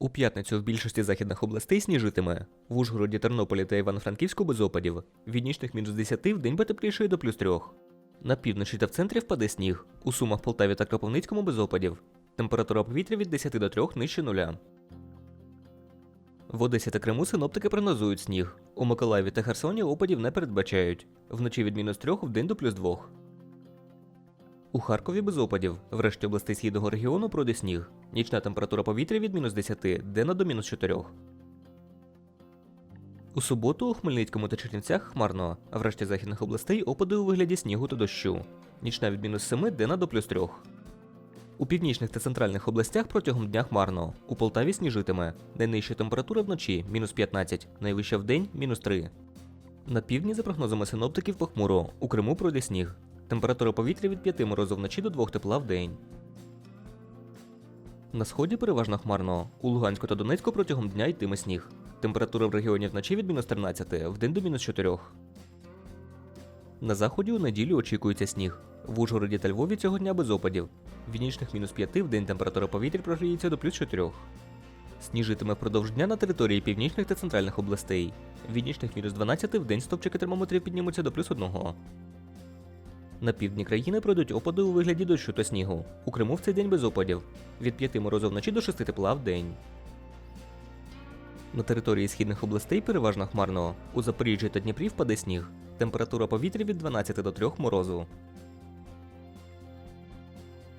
У п'ятницю в більшості західних областей сніжитиме. В Ужгороді, Тернополі та Івано-Франківську без опадів. Від нічних мінус 10 в день потеплішає до плюс 3. На півночі та в центрі впаде сніг. У Сумах, Полтаві та Кропивницькому без опадів. Температура повітря від 10 до 3 нижче нуля. В Одесі та Криму синоптики прогнозують сніг. У Миколаєві та Херсоні опадів не передбачають. Вночі від мінус 3 в день до плюс 2. У Харкові без опадів. В решті областей східного регіону пройде сніг. Нічна температура повітря від мінус 10, денна до мінус 4. У суботу у Хмельницькому та Чернівцях хмарно, а в решті західних областей опади у вигляді снігу та дощу. Нічна від мінус 7, денна до плюс 3. У північних та центральних областях протягом дня хмарно. У Полтаві сніжитиме. Найнижча температура вночі мінус 15, найвища вдень мінус 3. На півдні, за прогнозами синоптиків, похмуро. У Криму пройде сніг. Температура повітря від 5 морозу вночі до 2 тепла в день. На сході переважно хмарно. У Луганську та Донецьку протягом дня йтиме сніг. Температура в регіоні вночі від мінус 13, в день до мінус 4. На заході у неділю очікується сніг. В Ужгороді та Львові цього дня без опадів. В нічних мінус 5 в день температура повітря прогріється до плюс 4. Сніжитиме впродовж дня на території північних та центральних областей. Від нічних мінус 12 в день стопчики термометрів піднімуться до плюс 1. На півдні країни пройдуть опади у вигляді дощу та снігу. У Криму в цей день без опадів. Від 5 морозу вночі до 6 тепла в день. На території східних областей переважно хмарно. У Запоріжжі та Дніпрі впаде сніг. Температура повітря від 12 до 3 морозу.